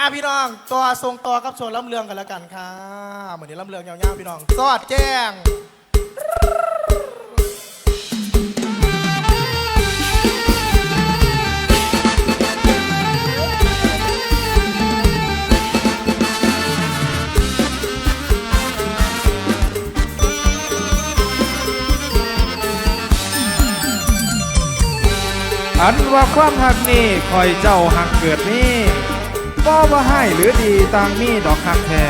อ่พี่น้องต่อทรงต่อกับส่วนลำเลืองกันแล้วกันครับเหมือนเดล้ลำเลืองยาวๆพี่น้องสอดแจ้งอันว่าความหักนี่คอยเจ้าหักเกิดนี้ บ่ว่าให้หรือดีต่างมีดอกคักแท้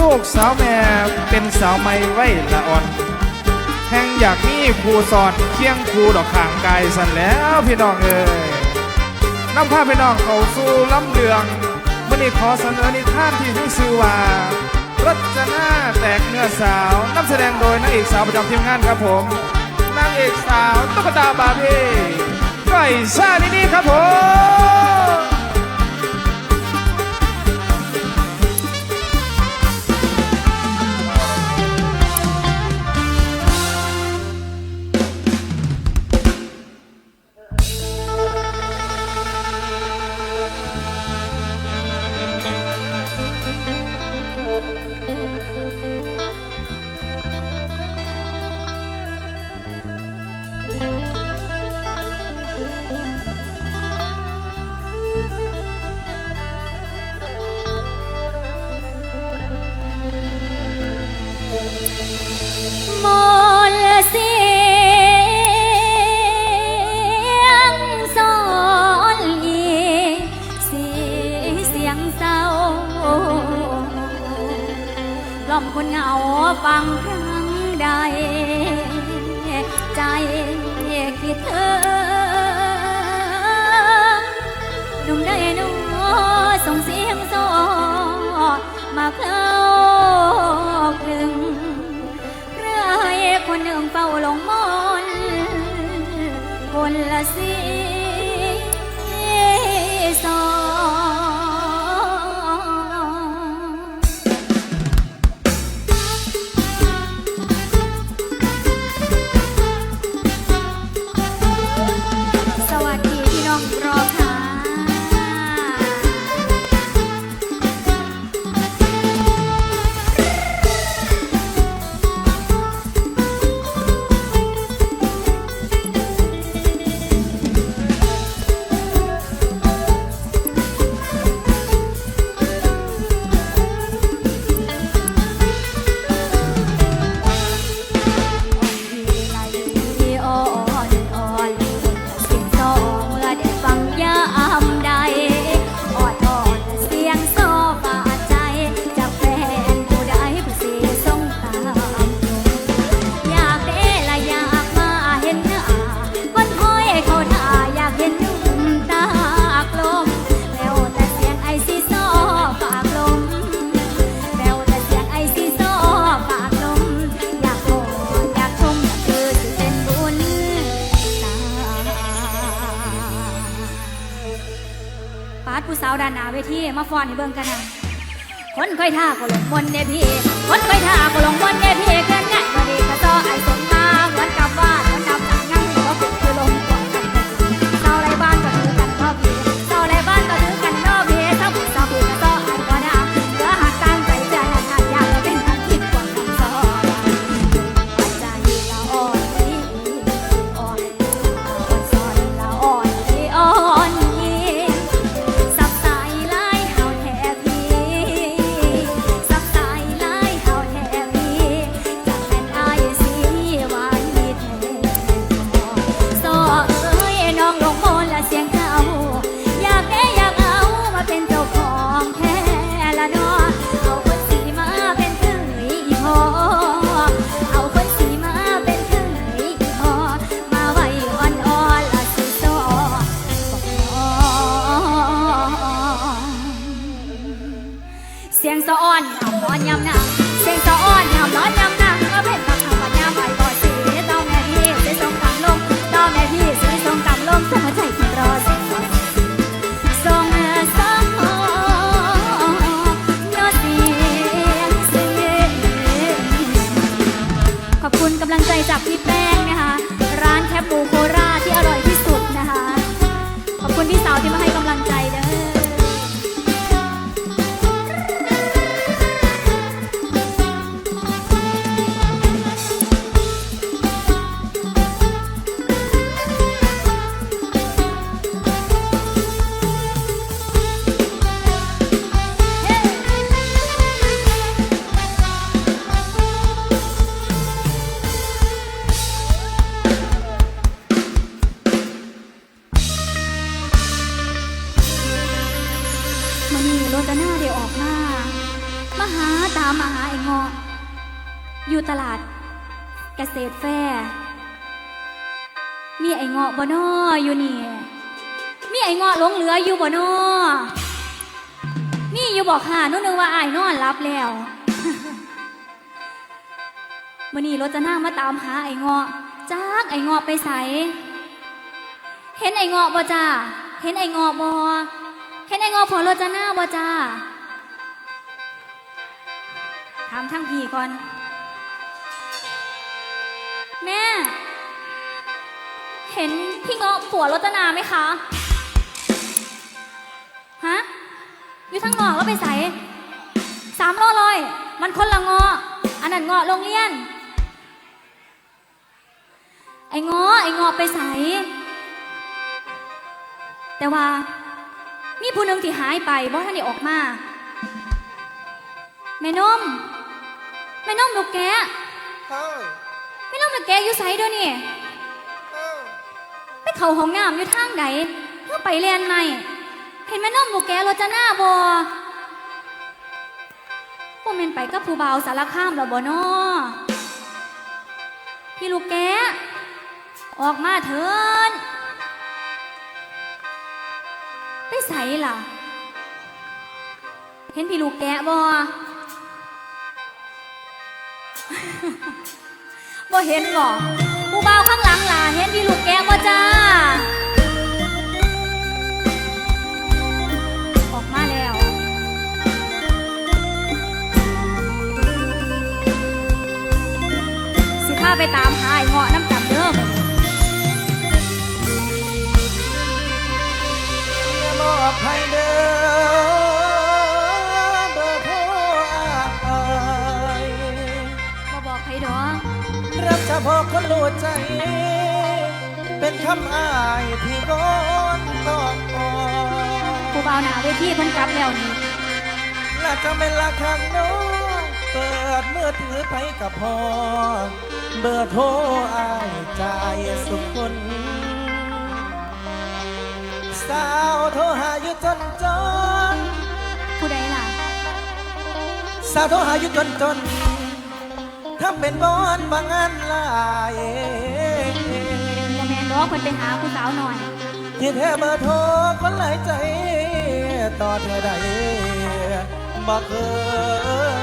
ลูกสาวแม่เป็นสาวไม่ไว้ละอ่อนแห่งอยากมีครูสอนเคียงครูดอกข่างกายสันแล้วพี่น้องเอ้ยน้ำผ้าพี่น้องเขาสู้ลำเลืองมื่อนี้ขอเสนอนิทานที่มีชื่อว่ารัชนาแตกเนื้อสาวนักแสดงโดยนางเอกสาวประจำทีมงานครับผมนางเอกสาวตุ๊กตาบาบี้ก้อยซาลินี่ครับผม ละสีสอง คนละมนเนี่ยพี่ มีอยู่บอกค่ะนู้นึกว่าไอ้ายนอนรับแล้วมื่อนี้รถจะนั่งมาตามหาไอ้เงาะจากไอ้เงาะไปใส เห็นไอ้เงาะบ่จ้าเห็นไอ้เงาะบ่เห็นไอ้เงาะพอรถจะหน้าบ่จ้าถามทั้งพี่ก่อน แม่ เห็นพี่เงาะผัวรจนาไหมคะ ฮะ อยู่ทั้งนอกแล้วไปใส่สามล้อลอย มันคนละเงาะอันนั้นเงาะโรงเรียน ไอ้เงาะไอ้เงาะไปใส่แต่ว่า มีผู้หนึ่งที่หายไปเพราะท่านได้ออกมา แม่นม แม่นมลูกแกะเอ้าแม่นมลูกแกะอยู่ไสเดี๋ยวนี้เอ้าไปเขาห้องน้ำอยู่ทางไหนเพื่อไปเรียนใหม่ เห็นแม่นมลูกแกะรถจะหน้าบอพวกเมนไปกับผู้บ่าวสารคามแล้วบ่นอพี่ลูกแกออกมาเถินไปใส่ล่ะ เห็นพี่ลูกแกบอบ่เห็นบ่ผู้บ่าวข้างหลังล่ะ เห็นพี่ลูกแกบ่จ้า ตามหาไอ้เงาะน้ำกันเด้อมื้อนี้มอบให้เด้อเบอร์โทรอ้ายบ่บอกใครดอกรักเฉพาะคนรู้ใจ เป็นคำอ้ายที่ร้อนต้องอ่อนผู้บ่าวหนาเวทีเพิ่นกลับแล้วนี่และจะเป็นละครั้งน้องเปิดเมื่อถือไปกับพ่อ เบอร์โทรอ้ายใจายสุขคนสาวโทรหาอยู่จนจน ผู้ใดล่ะ สาวโทรหาอยู่จนจนทำเป็นบอนบางอันหลายบ่แม่นดอกเพิ่นไปหาผู้สาวหน่อยที่แท้เบอร์โทรคนหลายใจ ต่อเธอใดบอกเคย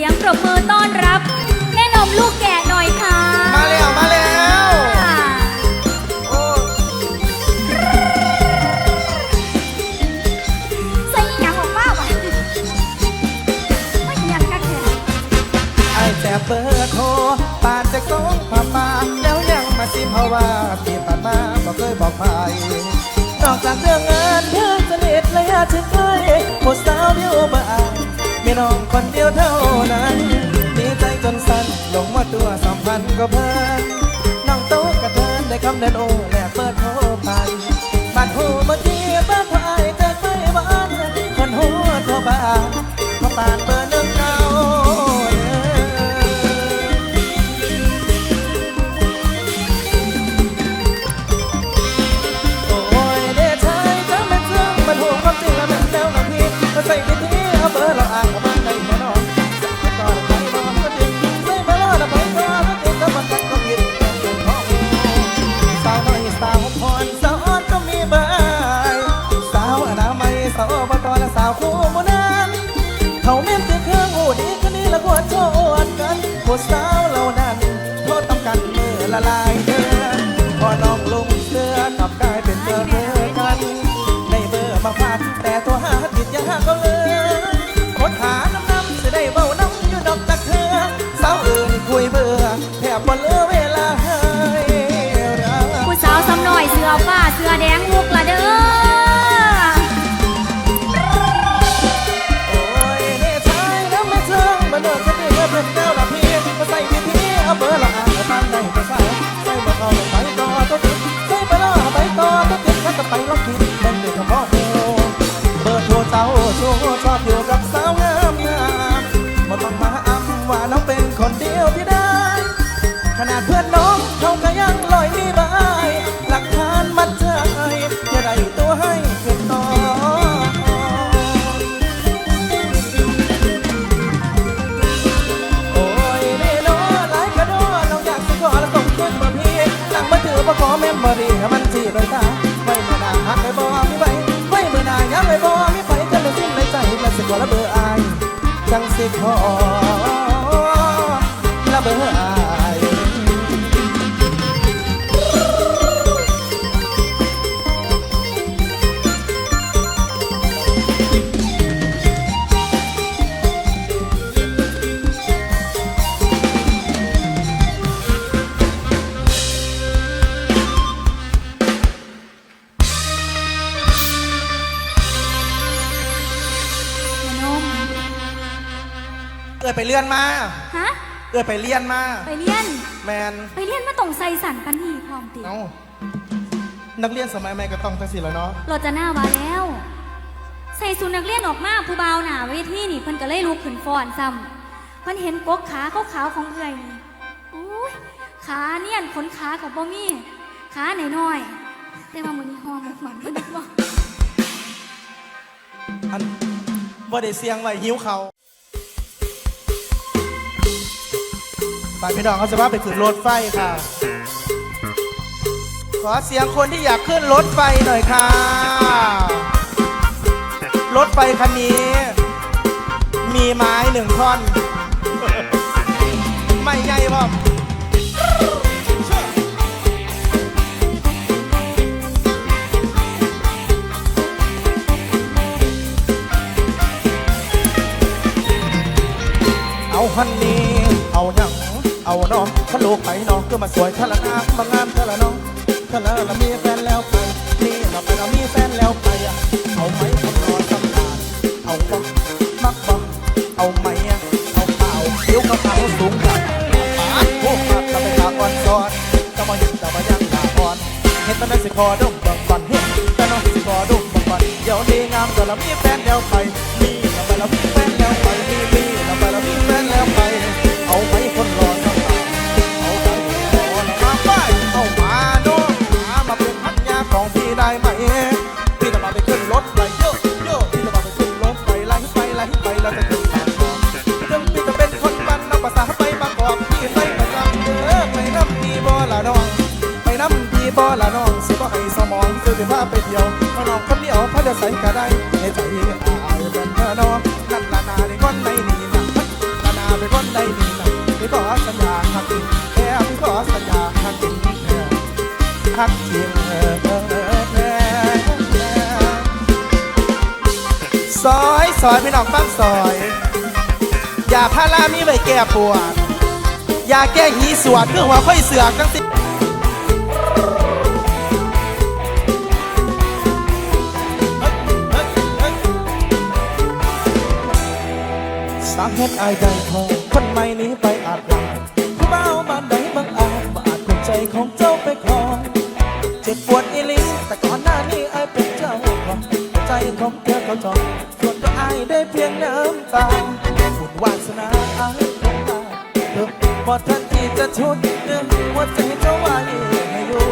สียงปรบมือต้อนรับ แม่นมลูกแกะหน่อยค่ะ มาแล้วมาแล้วโอ้ใส่หยังออกมาวะไม่หยังกักแท้ไอ้แต่เบอร์โทรปานจากสองผ่าป่าแล้วยังมาซิเพราะว่าที่ผ่านมาบอกเคยบอกใครนอกจากเรื่องงานเพื่อนสนิทและญาติเคยผู้สาวเดียวบ่อา มีน้องคนเดียวเท่านั้นดีใจจนสั่นลงว่าตัวสองพันก็เพิ่นน้องโต๊ะกระเทินได้คำเดินโอ้แลกเปิดโทรไปบัดหูเมื่อกี้เปิดไฟแจกไม่บ้านคนหัวทั่วบ้านพอปานเปิด อยเสือฟ้าเสือแดงลูก จั อ้ยไปเรียนมา ไปเรียน แมนไปเรียนมาตรงไซสันปันนี่พร้อมติเอ้านักเรียนสมัยใหม่ก็ต้องจังสิแล้วเนาะรถจะหน้าว่าแล้ว ใส่สูนนักเรียนออกมาผู้เบาวหนาเวทีนี่เพิ่นก็เลยลุกขึ้นฟ้อนซ้ำเพิ่นเห็นกกขาขาวๆของเอื่อยนี่อุ้ยขาเนียนขนขากับบ่มีขาหน่อยๆแต่ว่ามื้อนี้ฮอหมกหมันเพิ่นบ่อันบ่ได้เสียงไว้หิวเขาว ฝายพี่น้องเขาจะว่าไปขึ้นรถไฟค่ะ ขอเสียงคนที่อยากขึ้นรถไฟหน่อยค่ะ รถไฟคันนี้ มีไม้หนึ่งท่อน ไม่ใหญ่พ่อเอาฮันนี่เอาหยัง เอาน้องพะโลกไปน้องก็มาสวยทะละนางมางามทะละน้องทะละละมีแฟนแล้วไปนี่เราไปเรามีแฟนแล้วไปอะเอาไหมคนนอนสำคัญเอาบ่มักบ่เอาไหมอะเอาเปล่าเดี๋ยวเขาเขาสูงกันปาดพวกมาตะไปตาอ่อนซ้อนจะมาหยุดจะมายังตาอ่อนเห็นตอนนั้นสิคอดมบังบันเห็นต่น้องสิคอดมบังบันเดี๋ยวนี้งามแต่เรามีแฟนแล้วไปาพารามีไว้แก้ปวดยาแก้หีสวดเครื่อหัวค่อยเสือกจังสิสามเหตุอายใดทองคนใหม่นี้ไปอาจลายผู้เบาบ้านใดบางอาจมาอาจคนใจของเจ้าไปครองเจ็บปวดอีหลีแต่ก่อนหน้านี้ไอ้ายเป็นเจ้าของใจของเธอเขาจองส่วนตัวไอ้ายได้เพียงน้ำตา วาสนาอายคงมาเธอพอทันที่จะชุดเนื้อหัวใจเจ้าไว้ให้อยู่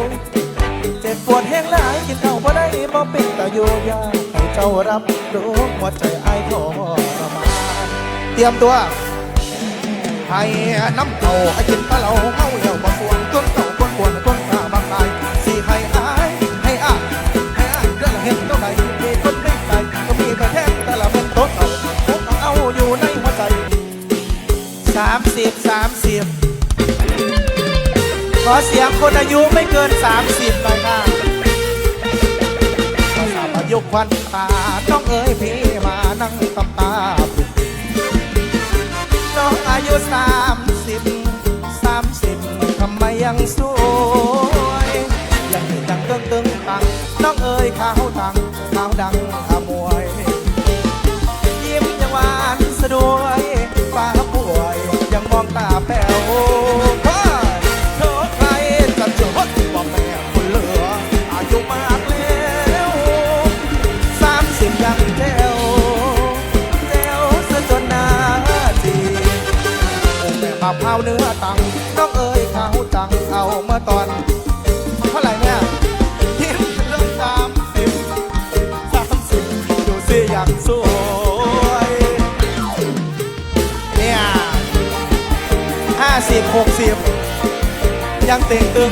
เจ็บปวดแห้งหลายกินเอาบ่ได้บ่เป็นตาอยู่ยาให้เจ้ารับรู้หัวใจไอ้ายทรมานเตรียมตัวให้น้ำเต่าให้กินปลาเหลาเมาเหยี่ยวมาควรต้นเต่าควรควรต้น สิบสามสิบขอเสียงคนอายุไม่เกินสามสิบหน่อยค่ะภาษาประยุกต์ควันตา น้องเอ๋ยพี่มานั่งตำตาปุบน้องอายุสามสิบสามสิบทำไมยังสวย ยังเต่งตึง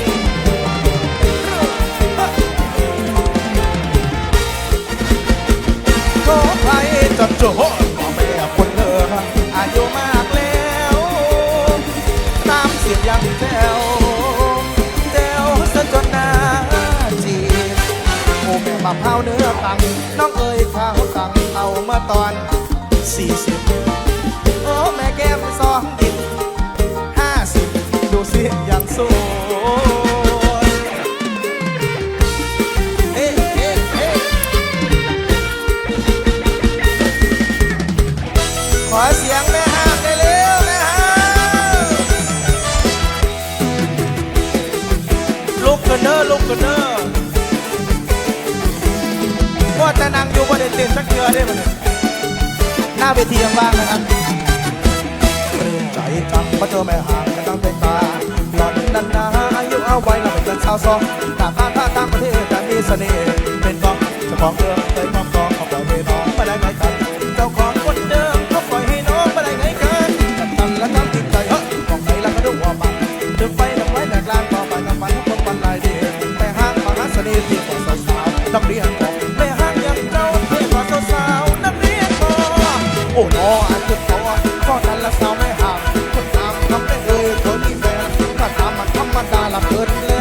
โทษไปจนโจรบอแม่คนเธออายุมากแล้วน้ำเสียงยังแซวแซวซะจนหน้าจีโอ้แม่มาเผาเนื้อตังน้องเอ๋ยข้าวตังเอามาตอนสี่สิบโอ้แม่แก้มสองดิบห้าสิบดูสิยังสู้ ลุกกันเด้อว่าแต่นางอยู่บนเต้นสักเทือได้ไหมเนี่ยหน้าเวทียังว่างนะครับปลื้มใจจังมาเจอแม่ห่างกันตั้งแต่ตาหล่อนนั้นนะอายุเอาไว้เราเป็นกันสาวสองต่างข้าท่าต่างประเทศแต่มีเสน่ห์เป็นกองเจ้าของเรื่องเคยบอง นักเรียนของแม่ห้างยังเจ้าเท่กว่าสาวๆนักเรียนพอโอ้โหอาจจะพอก็นั้นละสาวไม่ห่างคนตามทำได้เลยเธอมีแฟนถ้าตามมันธรรมดาละเกินเลย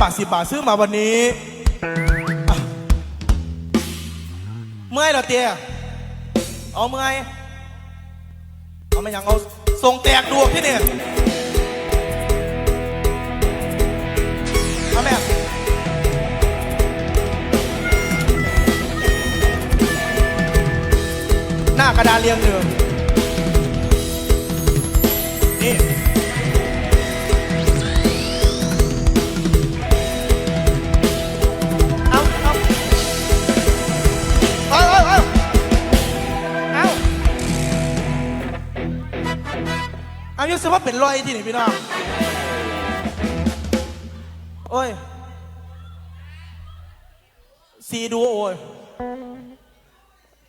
บาทสิบบาทซื้อมาวันนี้ เมื่อยเหรอเตียเอาเมื่อยเอาไมาอย่างเอาทรงแตกดวงที่เนี่ยเอาแม่หน้ากระดานเรียงหนึ่งนี่ อายุสิว่าเป็นรอยที่นี่พี่น้อง โอ้ยสีดูโอ้ย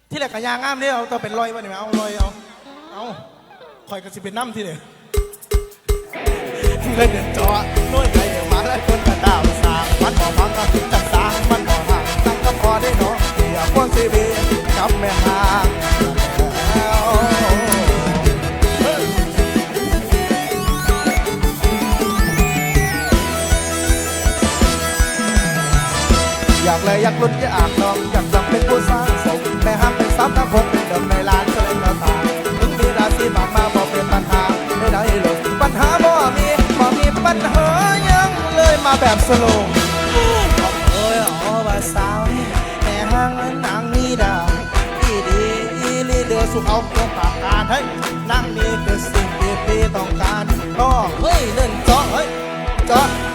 ที่แหลกกระยางงามเนี่ยเอาตัวเป็นรอยมาเนี่ยเอารอยเอา เอาคอยกระสิเป็นน้ำที่เนี่ยเล่นเดือดจอน้อยใจเดี๋ยวมาแล้วคนกระดาวสางมันบอกมันก็คิดจัดสางมันบอกห่างตั้งก็พอได้เนาะอย่าพ้นซีบีกับแม่ห่าง อยากเลยอยากลุ้นอยากลองอยากจำเป็นผู้สร้างสมแม่ห้ามเป็นซับทั้งคนเป็นเดิมในร้านก็เลยกระตายถึงมีราศีบางมาบอกเป็นปัญหาไม่ได้เลยปัญหาบ่มีบ่มีปัญหายังเลยมาแบบสโลว์บอกเอ้ยอ๋อว่าสาวแม่ห้างนางนี่ดาวอีดีอีลีเดือสุขเอาตัวปากการให้นั่งนี่คือสิ่งที่พี่ต้องการก็เฮ้ยเล่นจาะเฮ้ยเจา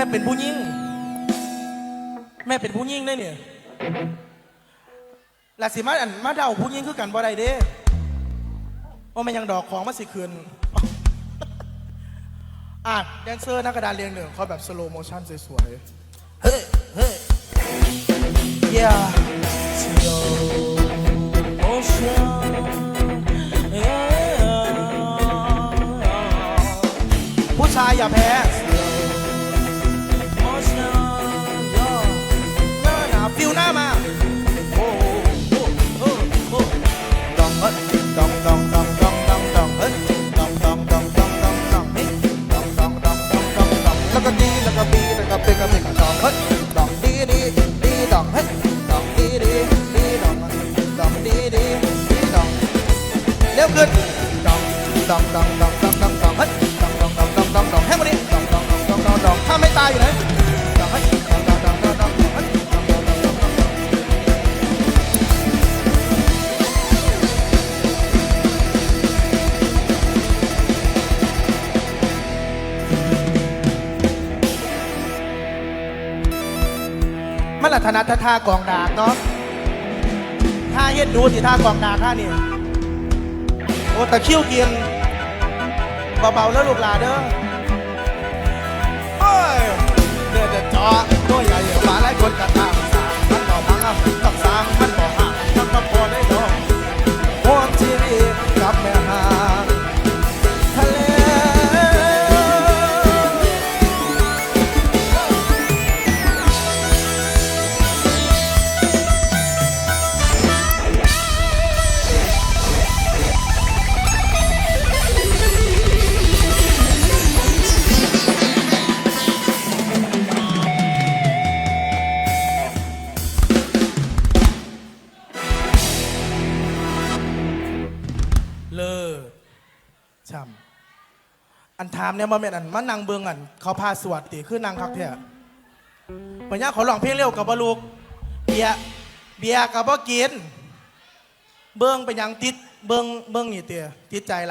ม่เป็นผู้หญิงแม่เป็นผู้หญิงได้เนี่ยลาสิมาอันมาเดาผู้หญิงคือกันบ่ได้เด้ว่ามันยังดอกของมาสิคืนอะแดนเซอร์หนักกระดานเรียงหนึ่งเขาแบบสโลโมชั่นสวยๆ เฮ้ยเฮ้ย yeah slow motion yeah ผู้ชายอย่าแพ้ ขึ้นดองดองดองดองดองดองดองเฮ้ยดองดองดองดองดองดองให้หมดดิดองดองดองดองดองดองถ้าไม่ตายอยู่ไหนดองเฮ้ยดองดองดองดองดองเฮ้ยมันละธนัดท่ากองดากเนาะท่าเฮ็ดดูสิท่ากองดากท่านี่ อ้ตะคิ้วเกียงเบาๆแล้วลูกหลาเด้อเอ้ยเดือดจะเจาตัวใหญ่มาหลายคนกระตามสางมันต่อพังอะามเนี่ยมาเม็นอันมานั่งเบิงอันเขาพาสวดตีคือนางคักแท้ปัญญาเขาลองเพลงเร็วกับบลูกเบียร์เบียร์กับบ่กินเบิงไปยังติดเบิงเบิงนี่เตียติดใจละ